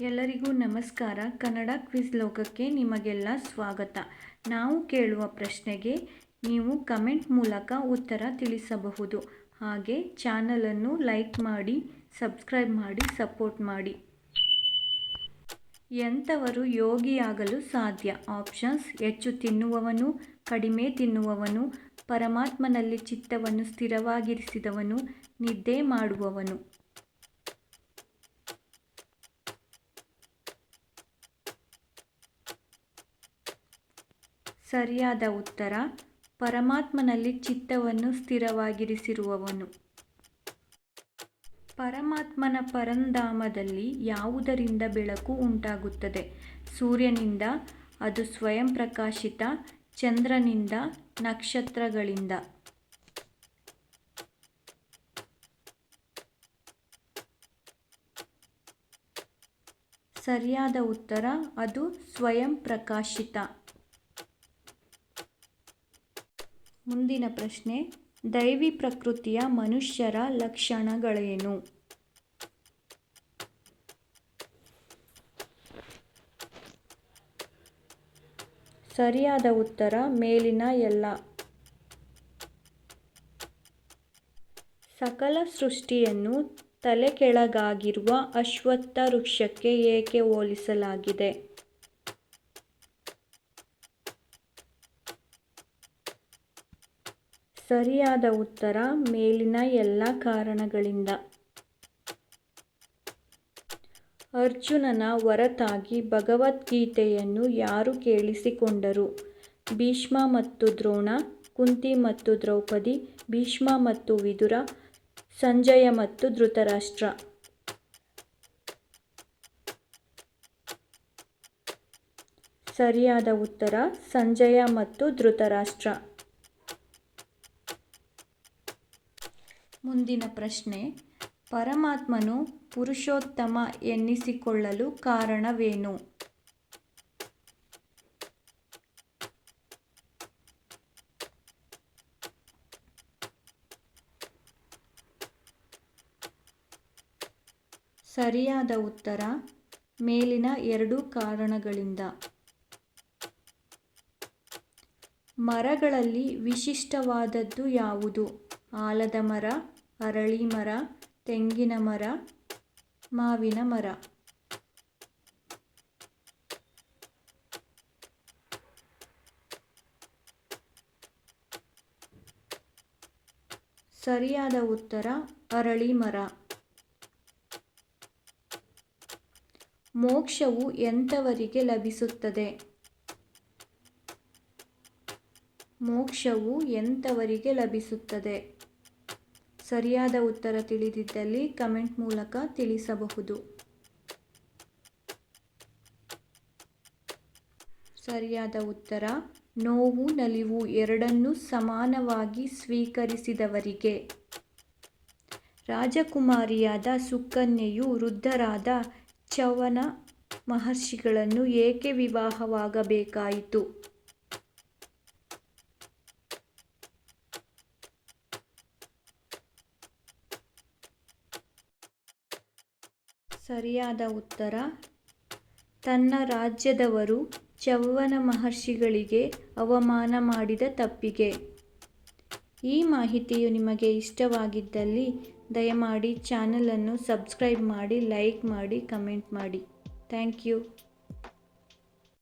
ಎಲ್ಲರಿಗೂ ನಮಸ್ಕಾರ. ಕನ್ನಡ ಕ್ವಿಜ್ ಲೋಕಕ್ಕೆ ನಿಮಗೆಲ್ಲ ಸ್ವಾಗತ. ನಾವು ಕೇಳುವ ಪ್ರಶ್ನೆಗೆ ನೀವು ಕಮೆಂಟ್ ಮೂಲಕ ಉತ್ತರ ತಿಳಿಸಬಹುದು. ಹಾಗೆ ಚಾನಲನ್ನು ಲೈಕ್ ಮಾಡಿ, ಸಬ್ಸ್ಕ್ರೈಬ್ ಮಾಡಿ, ಸಪೋರ್ಟ್ ಮಾಡಿ. ಎಂಥವರು ಯೋಗಿಯಾಗಲು ಸಾಧ್ಯ? ಆಪ್ಷನ್ಸ್, ಹೆಚ್ಚು ತಿನ್ನುವವನು, ಕಡಿಮೆ ತಿನ್ನುವವನು, ಪರಮಾತ್ಮನಲ್ಲಿ ಚಿತ್ತವನ್ನು ಸ್ಥಿರವಾಗಿರಿಸಿದವನು, ನಿದ್ದೆ ಮಾಡುವವನು. ಸರಿಯಾದ ಉತ್ತರ, ಪರಮಾತ್ಮನಲ್ಲಿ ಚಿತ್ತವನ್ನು ಸ್ಥಿರವಾಗಿರಿಸಿರುವವನು. ಪರಮಾತ್ಮನ ಪರಂಧಾಮದಲ್ಲಿ ಯಾವುದರಿಂದ ಬೆಳಕು ಉಂಟಾಗುತ್ತದೆ? ಸೂರ್ಯನಿಂದ, ಅದು ಸ್ವಯಂ ಪ್ರಕಾಶಿತ, ಚಂದ್ರನಿಂದ, ನಕ್ಷತ್ರಗಳಿಂದ. ಸರಿಯಾದ ಉತ್ತರ, ಅದು ಸ್ವಯಂ ಪ್ರಕಾಶಿತ. ಮುಂದಿನ ಪ್ರಶ್ನೆ, ದೈವಿ ಪ್ರಕೃತಿಯ ಮನುಷ್ಯರ ಲಕ್ಷಣಗಳೇನು? ಸರಿಯಾದ ಉತ್ತರ, ಮೇಲಿನ ಎಲ್ಲ. ಸಕಲ ಸೃಷ್ಟಿಯನ್ನು ತಲೆಕೆಳಗಾಗಿರುವ ಅಶ್ವತ್ಥ ವೃಕ್ಷಕ್ಕೆ ಏಕೆ ಹೋಲಿಸಲಾಗಿದೆ? ಸರಿಯಾದ ಉತ್ತರ ಮೇಲಿನ ಎಲ್ಲ ಕಾರಣಗಳಿಂದ. ಅರ್ಜುನನ ಹೊರತಾಗಿ ಭಗವದ್ಗೀತೆಯನ್ನು ಯಾರು ಕೇಳಿಸಿಕೊಂಡರು? ಭೀಷ್ಮ ಮತ್ತು ದ್ರೋಣ, ಕುಂತಿ ಮತ್ತು ದ್ರೌಪದಿ, ಭೀಷ್ಮ ಮತ್ತು ವಿದುರ, ಸಂಜಯ ಮತ್ತು ಧೃತರಾಷ್ಟ್ರ. ಸರಿಯಾದ ಉತ್ತರ ಸಂಜಯ ಮತ್ತು ಧೃತರಾಷ್ಟ್ರ. ಮುಂದಿನ ಪ್ರಶ್ನೆ, ಪರಮಾತ್ಮನು ಪುರುಷೋತ್ತಮ ಎನ್ನಿಸಿಕೊಳ್ಳಲು ಕಾರಣವೇನು? ಸರಿಯಾದ ಉತ್ತರ, ಮೇಲಿನ ಎರಡು ಕಾರಣಗಳಿಂದ. ಮರಗಳಲ್ಲಿ ವಿಶಿಷ್ಟವಾದದ್ದು ಯಾವುದು? ಆಲದ ಮರ ಅರಳಿ ಮರ, ತೆಂಗಿನ ಮರ, ಮಾವಿನ ಮರ. ಸರಿಯಾದ ಉತ್ತರ, ಅರಳಿ ಮರ. ಮೋಕ್ಷವು ಎಂಥವರಿಗೆ ಲಭಿಸುತ್ತದೆ? ಮೋಕ್ಷವು ಎಂಥವರಿಗೆ ಲಭಿಸುತ್ತದೆ? ಸರಿಯಾದ ಉತ್ತರ ತಿಳಿದಿದ್ದಲ್ಲಿ ಕಮೆಂಟ್ ಮೂಲಕ ತಿಳಿಸಬಹುದು. ಸರಿಯಾದ ಉತ್ತರ, ನೋವು, ನಲಿವು ಎರಡನ್ನೂ ಸಮಾನವಾಗಿ ಸ್ವೀಕರಿಸಿದವರಿಗೆ. ರಾಜಕುಮಾರಿಯಾದ ಸುಕನ್ಯೆಯು ವೃದ್ಧರಾದ ಚವನ ಮಹರ್ಷಿಗಳನ್ನು ಏಕೆ ವಿವಾಹವಾಗಬೇಕಾಯಿತು? ಸರಿಯಾದ ಉತ್ತರ. ತನ್ನ ರಾಜ್ಯದವರು ಚವ್ವನ ಮಹರ್ಷಿಗಳಿಗೆ ಅವಮಾನ ಮಾಡಿದ ತಪ್ಪಿಗೆ. ಈ ಮಾಹಿತಿಯು ನಿಮಗೆ ಇಷ್ಟವಾಗಿದ್ದಲ್ಲಿ ದಯಮಾಡಿ ಚಾನಲನ್ನು ಸಬ್ಸ್ಕ್ರೈಬ್ ಮಾಡಿ, ಲೈಕ್ ಮಾಡಿ, ಕಮೆಂಟ್ ಮಾಡಿ. Thank you.